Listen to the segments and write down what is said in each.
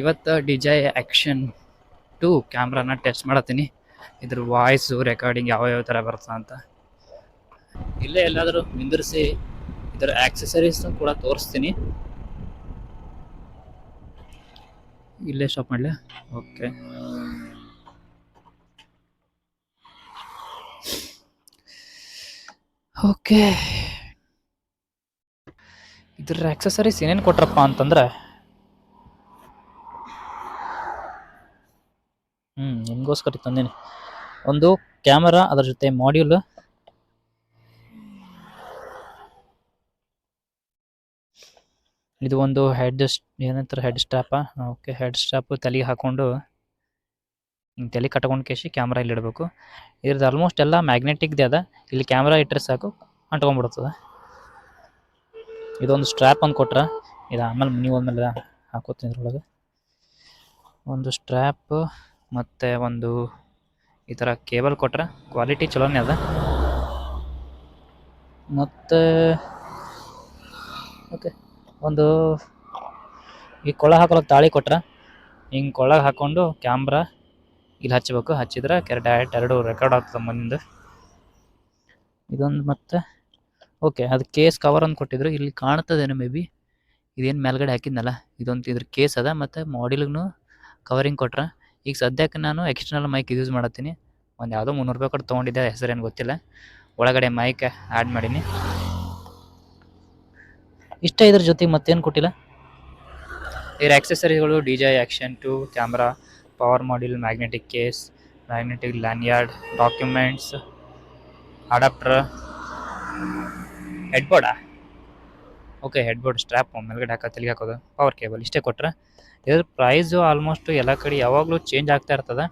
ಇವತ್ತು DJI action two ಕ್ಯಾಮ್ರಾನ test ಮಾಡತ್ತೀನಿ. ಇದ್ರ ವಾಯ್ಸು, ರೆಕಾರ್ಡಿಂಗ್ ಯಾವ ಯಾವ ಥರ ಬರ್ತದೆ ಅಂತ. ಇಲ್ಲೇ ಎಲ್ಲಾದರೂ ನಿಂದಿರಿಸಿ ಇದರ ಆಕ್ಸೆಸರೀಸ್ ಕೂಡ ತೋರಿಸ್ತೀನಿ. ಇಲ್ಲೇ ಶಾಪ್ ಮಾಡಲಿ? ಓಕೆ ಓಕೆ ಇದ್ರ ಆಕ್ಸೆಸರೀಸ್ ಏನೇನು ಕೊಟ್ರಪ್ಪ ಅಂತಂದ್ರೆ ಹ್ಞೂ ನಿಮಗೋಸ್ಕರ ತಂದೇನೆ. ಒಂದು ಕ್ಯಾಮರಾ, ಅದರ ಜೊತೆ ಮಾಡ್ಯೂಲ್ ಇದು ಒಂದು ಹೆಡ್ ಏನಂತಾರೆ head strap okay head strap ತಲೆಗೆ ಹಾಕೊಂಡು ಹಿಂಗೆ ತಲೆ ಕಟ್ಕೊಂಡು ಕೇಸಿ ಕ್ಯಾಮ್ರಾ ಇಲ್ಲಿ ಇಡಬೇಕು. ಇದ್ರದ್ದು ಆಲ್ಮೋಸ್ಟ್ ಎಲ್ಲ ಮ್ಯಾಗ್ನೆಟಿಕ್ದೇ ಅದ. ಇಲ್ಲಿ ಕ್ಯಾಮ್ರಾ ಇಟ್ಟರೆ ಸಾಕು, ಅಂಟ್ಕೊಂಡ್ಬಿಡ್ತದೆ. ಇದೊಂದು ಸ್ಟ್ರ್ಯಾಪ್ ಅಂತ ಕೊಟ್ರೆ, ಇದು ಆಮೇಲೆ ನೀವು ಆಮೇಲೆ ಹಾಕೋತೀನಿ ಇದ್ರೊಳಗೆ. ಒಂದು ಸ್ಟ್ರ್ಯಾಪ್ ಮತ್ತು ಒಂದು ಈ ಥರ ಕೇಬಲ್ ಕೊಟ್ರೆ ಕ್ವಾಲಿಟಿ ಚಲೋನೇ ಅದ. ಮತ್ತು ಓಕೆ ಒಂದು ಈ ಕೊಳ ಹಾಕೊಳ ತಾಳಿ ಕೊಟ್ರೆ ಹಿಂಗೆ ಕೊಳಗೆ ಹಾಕ್ಕೊಂಡು ಕ್ಯಾಮ್ರಾ ಇಲ್ಲಿ ಹಚ್ಚಬೇಕು ಹಚ್ಚಿದ್ರೆ ಕೆರೆ ಡೈರೆಕ್ಟ್ ಎರಡು ರೆಕಾರ್ಡ್ ಆಗ್ತದೆ ಮುಂದೆ. ಇದೊಂದು ಮತ್ತು ಓಕೆ ಅದು ಕೇಸ್ ಕವರ್ ಅಂತ ಕೊಟ್ಟಿದ್ರು. ಇಲ್ಲಿ ಕಾಣ್ತದೇನು ಮೇ ಬಿ ಇದೇನು ಮೇಲ್ಗಡೆ ಹಾಕಿದ್ನಲ್ಲ. ಇದೊಂದು ಇದ್ರ ಕೇಸ್ ಅದ. ಮತ್ತು ಮಾಡಿಲ್ಗೂ ಕವರಿಂಗ್ ಕೊಟ್ರೆ ಈಗ ಸದ್ಯಕ್ಕೆ ನಾನು ಎಕ್ಸ್ಟರ್ನಲ್ ಮೈಕ್ ಯೂಸ್ ಮಾಡತ್ತೀನಿ. ಒಂದು ಯಾವುದೋ ಮುನ್ನೂರು ರೂಪಾಯಿ ಕೊಟ್ಟು ತೊಗೊಂಡಿದ್ದೆ, ಹೆಸರೇನು ಗೊತ್ತಿಲ್ಲ. ಒಳಗಡೆ ಮೈಕ್ ಆ್ಯಡ್ ಮಾಡೀನಿ. ಇಷ್ಟ ಇದ್ರ ಜೊತೆಗೆ ಮತ್ತೇನು ಕೊಟ್ಟಿಲ್ಲ? ಇದರ ಆಕ್ಸೆಸರಿಗಳು D J action two camera power module magnetic case magnetic lanyard documents adapter ಹೆಡ್ಬೋರ್ಡಾ okay head board strap ಮೇಲ್ಗಡೆ ಹಾಕೋ ತಲೆಗೆ ಹಾಕೋದು. ಪವರ್ ಕೇಬಲ್ ಇಷ್ಟೇ ಕೊಟ್ಟರೆ ಇದ್ರ ಪ್ರೈಸು ಆಲ್ಮೋಸ್ಟ್ ಎಲ್ಲ ಕಡೆ ಯಾವಾಗಲೂ ಚೇಂಜ್ ಆಗ್ತಾ ಇರ್ತದೆ.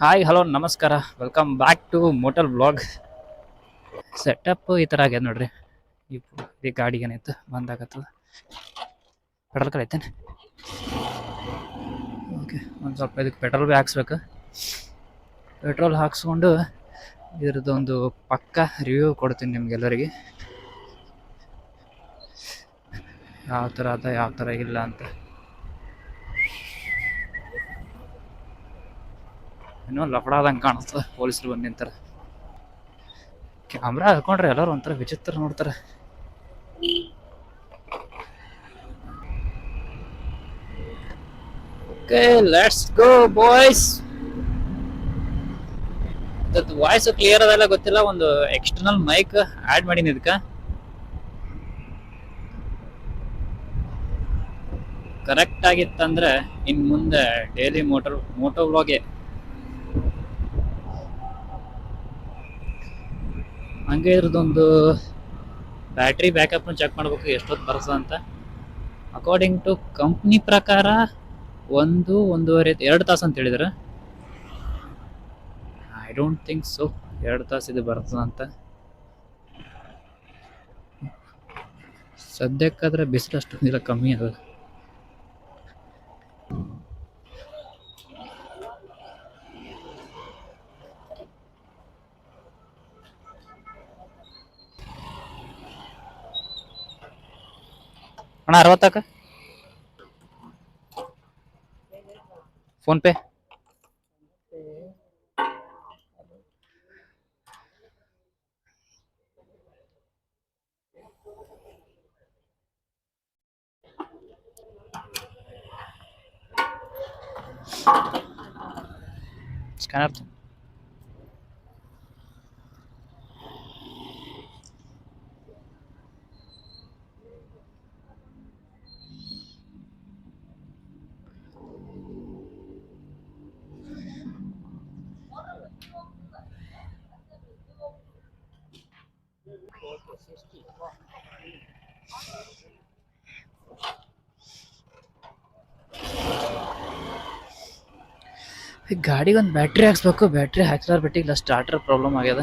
ಹಾಯ್ ಹಲೋ ನಮಸ್ಕಾರ. Welcome back to motel blog setup ಈ ಥರ ಆಗ್ಯದ ನೋಡ್ರಿ. ಈ ಗಾಡಿ ಏನೈತು ಬಂದಾಗತ್ತದ. ಪೆಟ್ರೋಲ್ ಐತೇನೆ? ಓಕೆ ಒಂದು ಸ್ವಲ್ಪ ಇದಕ್ಕೆ ಪೆಟ್ರೋಲ್ ಭೀ ಹಾಕ್ಸ್ಬೇಕು. ಪೆಟ್ರೋಲ್ ಹಾಕ್ಸ್ಕೊಂಡು ಇದ್ರದ್ದೊಂದು ಪಕ್ಕ ರಿವ್ಯೂ ಕೊಡ್ತೀನಿ ನಿಮ್ಗೆಲ್ಲರಿಗೆ ಯಾವ ಥರ ಅದ, ಯಾವ ಥರ ಇಲ್ಲ ಅಂತ. ಏನೋ ಲಫಡಾದಂಗೆ ಕಾಣಿಸ್ತದೆ ಪೊಲೀಸರು ಬಂದು ನಿಂತಾರೆ. ಕ್ಯಾಮ್ರಾ ಹಾಕೊಂಡ್ರೆ ಎಲ್ಲರೂ ಒಂಥರ ವಿಚಿತ್ರ ನೋಡ್ತಾರೆ. ಓಕೆ ಲೆಟ್ಸ್ ಗೋ ಬಾಯ್ಸ್ ಇದಕ್ಕೆ ವಾಯ್ಸ್ ಕ್ಲಿಯರ್ ಅದೆಲ್ಲ ಗೊತ್ತಿಲ್ಲ, ಒಂದು ಎಕ್ಸ್ಟರ್ನಲ್ ಮೈಕ್ ಆ್ಯಡ್ ಮಾಡೀನಿ ಇದಕ್ಕೆ ಕರೆಕ್ಟ್ ಆಗಿತ್ತಂದ್ರೆ ಇನ್ನು ಮುಂದೆ ಡೈಲಿ ಮೋಟರ್ ಮೋಟೋ ವ್ಲಾಗೆ ಹಂಗೆ ಇದ್ರದ್ದೊಂದು ಬ್ಯಾಟ್ರಿ ಬ್ಯಾಕಪ್ನ ಚೆಕ್ ಮಾಡ್ಬೇಕು ಎಷ್ಟೊತ್ತು ಬರ್ತದೆ ಅಂತ. ಅಕಾರ್ಡಿಂಗ್ ಟು ಕಂಪ್ನಿ ಪ್ರಕಾರ ಒಂದು, ಒಂದೂವರೆ, ಎರಡು ತಾಸು ಅಂತ ಹೇಳಿದ್ರು. ಐ ಡೋಂಟ್ ಥಿಂಕ್ ಸೊ ಎರಡು ತಾಸು ಇದು ಬರ್ತದೆ ಅಂತ. ಸದ್ಯಕ್ಕಾದ್ರೆ ಬಿಸಿಲು ಅಷ್ಟೊಂದಿಲ್ಲ ಕಮ್ಮಿ ಅದ. ಅಣ್ಣ ಅರವತ್ತಕ್ಕ ಫೋನ್ ಪೇ ಈ ಗಾಡಿಗೆ ಒಂದು ಬ್ಯಾಟ್ರಿ ಹಾಕ್ಸ್ಬೇಕು ಬ್ಯಾಟ್ರಿ ಹಾಕ್ಲಾರ ಬಿಟ್ಟಿಲ್ಲ ಸ್ಟಾರ್ಟರ್ ಪ್ರಾಬ್ಲಮ್ ಆಗ್ಯದ.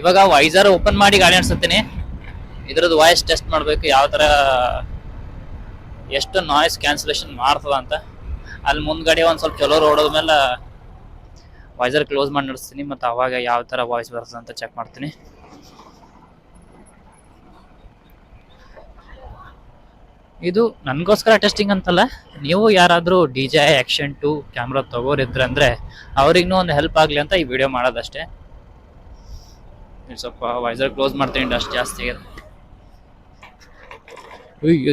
ಇವಾಗ ವೈಸರ್ ಓಪನ್ ಮಾಡಿ ಗಾಡಿ ಅನ್ಸುತ್ತೇನೆ. ಇದ್ರದ್ದು ವಾಯ್ಸ್ ಟೆಸ್ಟ್ ಮಾಡಬೇಕು ಯಾವ ತರ ಎಷ್ಟು ನಾಯ್ಸ್ ಕ್ಯಾನ್ಸಲೇಷನ್ ಮಾಡ್ತದ ಅಂತ. ಅಲ್ಲಿ ಮುಂದ್ಗಡೆ ಒಂದು ಸ್ವಲ್ಪ ಚಲೋ ರೋಡ್ ಮೇಲೆ ವಾಯ್ಸರ್ ಕ್ಲೋಸ್ ಮಾಡಿ ನಡೆಸ್ತೀನಿ, ಮತ್ತು ಅವಾಗ ಯಾವ ಥರ ವಾಯ್ಸ್ ಬರ್ತದೆ ಅಂತ ಚೆಕ್ ಮಾಡ್ತೀನಿ. ಇದು ನನಗೋಸ್ಕರ ಟೆಸ್ಟಿಂಗ್ ಅಂತಲ್ಲ, ನೀವು ಯಾರಾದರೂ D J action two camera ತಗೋರಿದ್ರಂದ್ರೆ ಅವ್ರಿಗೂ ಒಂದು ಹೆಲ್ಪ್ ಆಗಲಿ ಅಂತ ಈ ವಿಡಿಯೋ ಮಾಡೋದಷ್ಟೇ. ಸ್ವಲ್ಪ ವೈಸರ್ ಕ್ಲೋಸ್ ಮಾಡ್ತೀನಿ ಡಸ್ಟ್ ಜಾಸ್ತಿ ಆಗಿದೆ. ಅಯ್ಯೋ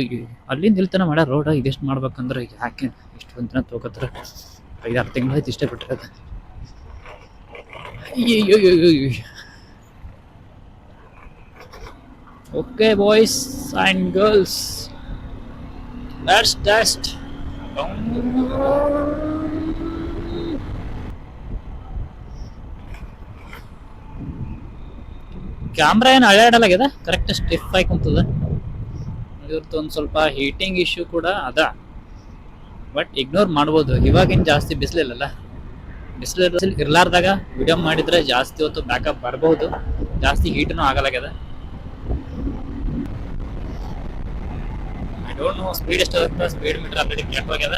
ಅಲ್ಲಿಂದ ಇಲ್ತನ ಮಾಡ್ಯಾರ ರೋಡ್ ಇದೆಷ್ಟು ಮಾಡ್ಬೇಕಂದ್ರೆ ಯಾಕೆ ಇಷ್ಟು ಒಂದಿನ ತೊಗೋತಾರೆ ಐದಾರು ತಿಂಗಳು ಆಯ್ತು ಇಷ್ಟೇ ಬಿಟ್ಟರೆ okay boys and girls test camera ಏನು ಅಳ್ಳಾಡಲಾಗ್ಯದ ಕರೆಕ್ಟ್ ಸ್ಟಿಫ್ ಆಗಿ ಕುಂತದ. ಇವ್ರದ್ದು ಒಂದು ಸ್ವಲ್ಪ ಹೀಟಿಂಗ್ ಇಶ್ಯೂ ಕೂಡ ಅದ. ಬಟ್ ಇಗ್ನೋರ್ ಮಾಡ್ಬೋದು. ಇವಾಗಿನ ಜಾಸ್ತಿ ಬಿಸಿಲಿಲ್ಲಲ್ಲ. ಬಿಸಿಲು ಇರಲಾರ್ದಾಗ ವಿಡಿಯೋ ಮಾಡಿದ್ರೆ ಜಾಸ್ತಿ ಹೊತ್ತು ಬ್ಯಾಕಪ್ ಬರ್ಬೋದು. ಜಾಸ್ತಿ ಹೀಟನು ಆಗಲಾಗ್ಯದ ಐ ಡೋಂಟ್ ನೋ ಸ್ಪೀಡ್ ಎಷ್ಟು ಸ್ಪೀಡ್ ಮೀಟರ್ ಆಲ್ರೆಡಿ ಕ್ಯಾಪ್ ಹೋಗ್ಯದ